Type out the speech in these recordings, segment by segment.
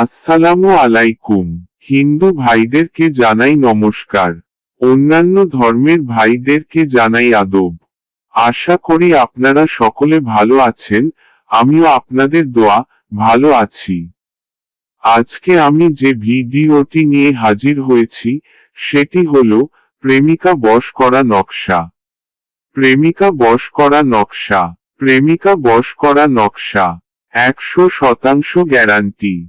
আসসালামু আলাইকুম। হিন্দু ভাইদেরকে জানাই নমস্কার। অন্যান্য ধর্মের ভাইদেরকে জানাই আদব। আশা করি আপনারা সকলে ভালো আছেন, আমিও আপনাদের দোয়া, ভালো আছি। আজকে আমি যে ভিডিওটি নিয়ে হাজির হয়েছি, সেটি হল প্রেমিকা বশ করা নকশা। প্রেমিকা বশ করা নকশা। প্রেমিকা বশ করা নকশা। একশো শতাংশ গ্যারান্টি।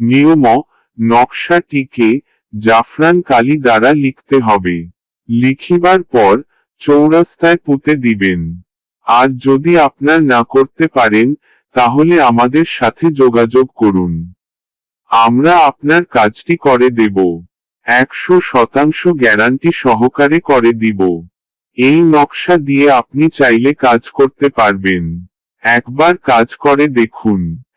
নিয়ম নকশাটিকে জাফরান কালি দ্বারা লিখতে হবে। লিখিবার পর চৌরাস্তায় পুঁতে দিবেন। আর যদি আপনার না করতে পারেন, তাহলে আমাদের সাথে যোগাযোগ করুন। আমরা আপনার কাজটি করে দেব। একশো শতাংশ গ্যারান্টি সহকারে করে দিব। এই নকশা দিয়ে আপনি চাইলে কাজ করতে পারবেন। একবার কাজ করে দেখুন।